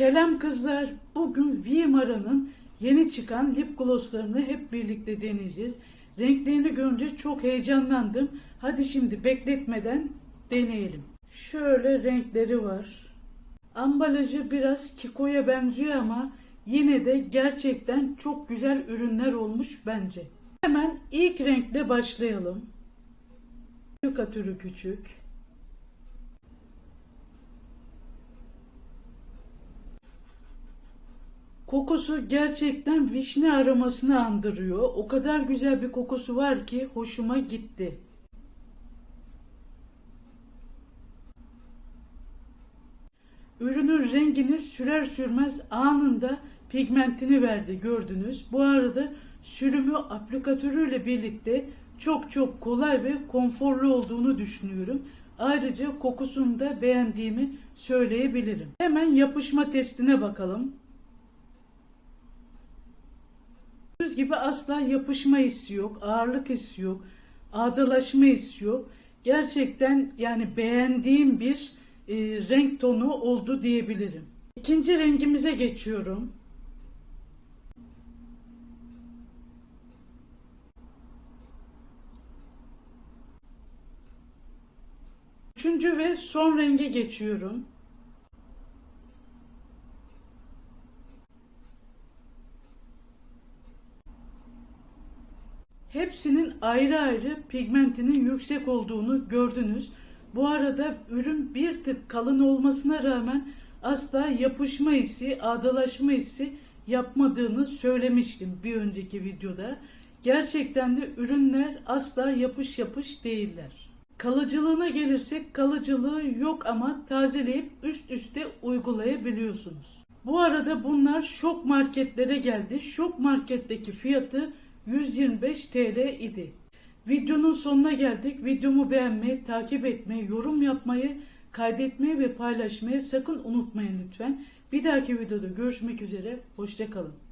Selam kızlar. Bugün Vimara'nın yeni çıkan lip glosslarını hep birlikte deneyeceğiz. Renklerini görünce çok heyecanlandım. Hadi şimdi bekletmeden deneyelim. Şöyle renkleri var. Ambalajı biraz Kiko'ya benziyor ama yine de gerçekten çok güzel ürünler olmuş bence. Hemen ilk renkle başlayalım. Yuka türü küçük. Kokusu gerçekten vişne aromasını andırıyor. O kadar güzel bir kokusu var ki hoşuma gitti. Ürünün rengini sürer sürmez anında pigmentini verdi gördünüz. Bu arada sürümü aplikatörüyle birlikte çok çok kolay ve konforlu olduğunu düşünüyorum. Ayrıca kokusunu da beğendiğimi söyleyebilirim. Hemen yapışma testine bakalım. Gibi asla yapışma hissi yok, ağırlık hissi yok, ağdalaşma hissi yok. Gerçekten yani beğendiğim bir e, renk tonu oldu diyebilirim. İkinci rengimize geçiyorum. Üçüncü ve son renge geçiyorum. Hepsinin ayrı ayrı pigmentinin yüksek olduğunu gördünüz. Bu arada ürün bir tık kalın olmasına rağmen asla yapışma hissi, ağdalaşma hissi yapmadığını söylemiştim bir önceki videoda. Gerçekten de ürünler asla yapış yapış değiller. Kalıcılığına gelirsek kalıcılığı yok ama tazeleyip üst üste uygulayabiliyorsunuz. Bu arada bunlar şok marketlere geldi. Şok marketteki fiyatı 125 TL idi. Videonun sonuna geldik. Videomu beğenmeyi, takip etmeyi, yorum yapmayı, kaydetmeyi ve paylaşmayı sakın unutmayın lütfen. Bir dahaki videoda görüşmek üzere. Hoşçakalın.